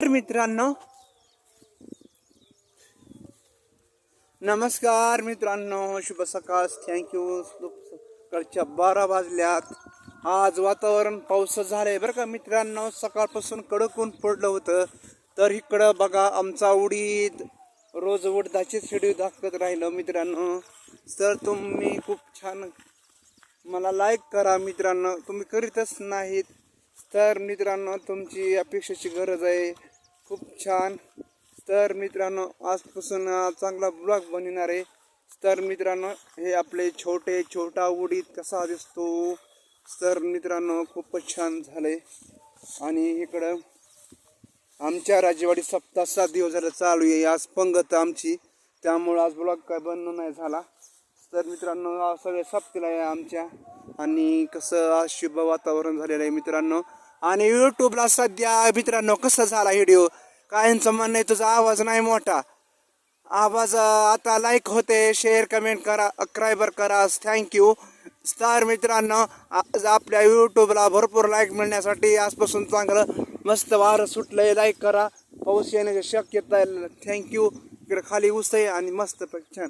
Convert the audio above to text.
तर मित्रांनो नमस्कार मित्रांनो शुभ सकाळ थँक्यू सकाळच्या बारा वाजल्यात. आज वातावरण पाऊस झालंय. बरं का मित्रांनो सकाळपासून कडक ऊन पडलं होतं. तर इकडं बघा आमचा उडीद रोज उडदाचे शेड्यू दाखवत राहिलं मित्रांनो. तर तुम्ही खूप छान मला लाईक करा मित्रांनो. तुम्ही करीतच नाहीत. तर मित्रांनो तुमची अपेक्षेची गरज आहे. खूप छान. तर मित्रांनो आजपासून चांगला ब्लॉग बनविणार आहे. तर मित्रांनो हे आपले छोटे छोटा उडीत कसा दिसतो? तर मित्रांनो खूपच छान झाले आणि इकडं आमच्या राजेवाडी सप्ताह सात दिवस झालं चालू आहे. आज पंगत आमची. त्यामुळं आज ब्लॉग काय बंद नाही झाला. तर मित्रांनो सगळ्या सगळे सप्तीला आहे आमच्या. आणि कसं आज शुभ वातावरण झालेलं आहे मित्रांनो. आणि यूट्यूबला सध्या मित्रांनो कसं झाला व्हिडिओ काहींचं म्हणणं आहे तुझा आवाज नाही मोठा. आवाज आता लाईक होते शेअर कमेंट करा अक्रायबर करा थँक्यू तर मित्रांनो आज आपल्या यूट्यूबला भरपूर लाईक मिळण्यासाठी आजपासून चांगलं मस्त वारं सुटलंय लाईक करा. पाऊस येण्याची शक्यता आहे थँक्यू इकडे खाली ऊस आहे आणि मस्त छान.